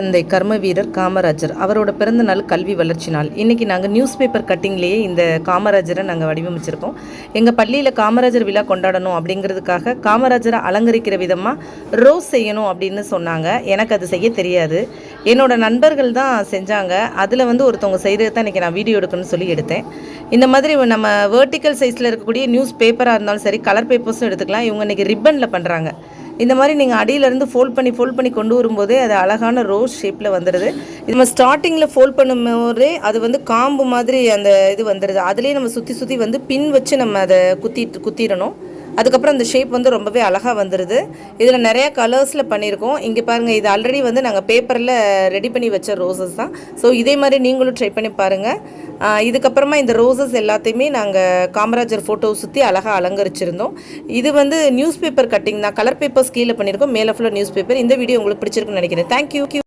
தந்தை கர்ம வீரர் காமராஜர் அவரோட பிறந்த நாள் கல்வி வளர்ச்சி நாள். இன்றைக்கி நாங்கள் நியூஸ் பேப்பர் கட்டிங்லேயே இந்த காமராஜரை நாங்கள் வடிவமைச்சிருக்கோம். எங்கள் பள்ளியில் காமராஜர் விழா கொண்டாடணும் அப்படிங்கிறதுக்காக காமராஜரை அலங்கரிக்கிற விதமாக ரோஸ் செய்யணும் அப்படின்னு சொன்னாங்க. எனக்கு அது செய்ய தெரியாது. என்னோடய நண்பர்கள் தான் செஞ்சாங்க. அதில் வந்து ஒருத்தவங்க செய்கிறது தான் இன்றைக்கி நான் வீடியோ எடுக்கணும்னு சொல்லி எடுத்தேன். இந்த மாதிரி நம்ம வேர்ட்டிக்கல் சைஸில் இருக்கக்கூடிய நியூஸ் பேப்பராக இருந்தாலும் சரி கலர் பேப்பர்ஸும் எடுத்துக்கலாம். இவங்க இன்றைக்கி ரிப்பனில் பண்ணுறாங்க இந்த மாதிரி நீங்கள் அடியிலேருந்து ஃபோல்ட் பண்ணி ஃபோல்ட் பண்ணி கொண்டு வரும்போதே அது அழகான ரோஸ் ஷேப்பில் வந்துடுது இது நம்ம ஸ்டார்டிங்கில் ஃபோல்ட் பண்ணும்போதே அது வந்து காம்பு மாதிரி அந்த இது வந்துடுது அதுலேயே நம்ம சுற்றி சுற்றி வந்து பின் வச்சு நம்ம அதை குத்தி குத்திடணும். அதுக்கப்புறம் அந்த ஷேப் வந்து ரொம்பவே அழகாக வந்துடுது இதில் நிறையா கலர்ஸில் பண்ணியிருக்கோம். இங்கே பாருங்கள் இது ஆல்ரெடி வந்து நாங்கள் பேப்பரில் ரெடி பண்ணி வச்ச ரோசஸ் தான். ஸோ இதே மாதிரி நீங்களும் ட்ரை பண்ணி பாருங்கள் இதுக்கப்புறமா இந்த ரோசஸ் எல்லாத்தையுமே நாங்கள் காமராஜர் ஃபோட்டோ சுற்றி அழகாக அலங்கரிச்சிருந்தோம். இது வந்து நியூஸ் பேப்பர் கட்டிங் தான். கலர் பேப்பர்ஸ் கீழே பண்ணியிருக்கோம். மேலே ஃபுல்லாக நியூஸ் பேப்பர் இந்த வீடியோ உங்களுக்கு பிடிச்சிருக்குன்னு நினைக்கிறேன். தேங்க்யூ